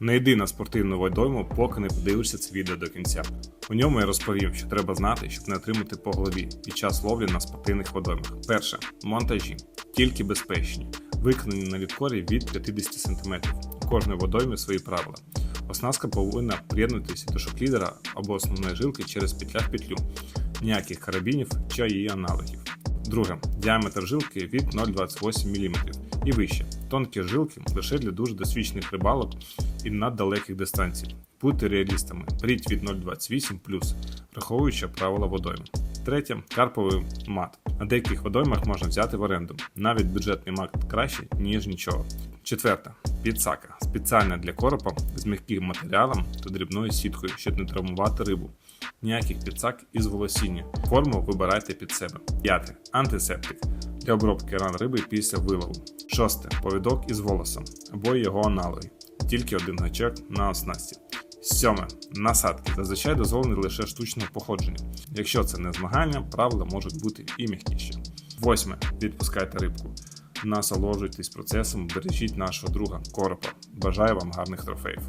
Не йди на спортивну водойму, поки не подивишся це відео до кінця. У ньому я розповім, що треба знати, щоб не отримати по голові під час ловлі на спортивних водоймах. Перше монтажі тільки безпечні, виконані на відкорі від 50 см. У кожної водойми свої правила. Оснастка повинна приєднуватися до шоклідера або основної жилки через петля в петлю, ніяких карабінів чи її аналогів. Друге, діаметр жилки від 0,28 мм і вище. Тонкі жилки лише для дуже досвідчених рибалок і на далеких дистанцій. Будьте реалістами, беріть від 0,28 враховуючи правила водойми. Третє карповий мат. На деяких водоймах можна взяти в оренду. Навіть бюджетний мат краще, ніж нічого. Четверте підсака. Спеціальна для коропа з м'яким матеріалом та дрібною сіткою, щоб не травмувати рибу. Ніяких підсак із волосіння. Форму вибирайте під себе. П'яте антисептик для обробки ран риби після вилову. Шосте повідок із волосом або його аналоги. Тільки один гачок на оснасті. Сьоме насадки зазвичай дозволені лише штучного походження. Якщо це не змагання, правила можуть бути і м'якіші. Восьме відпускайте рибку. Насолоджуйтесь процесом, бережіть нашого друга коропа. Бажаю вам гарних трофеїв.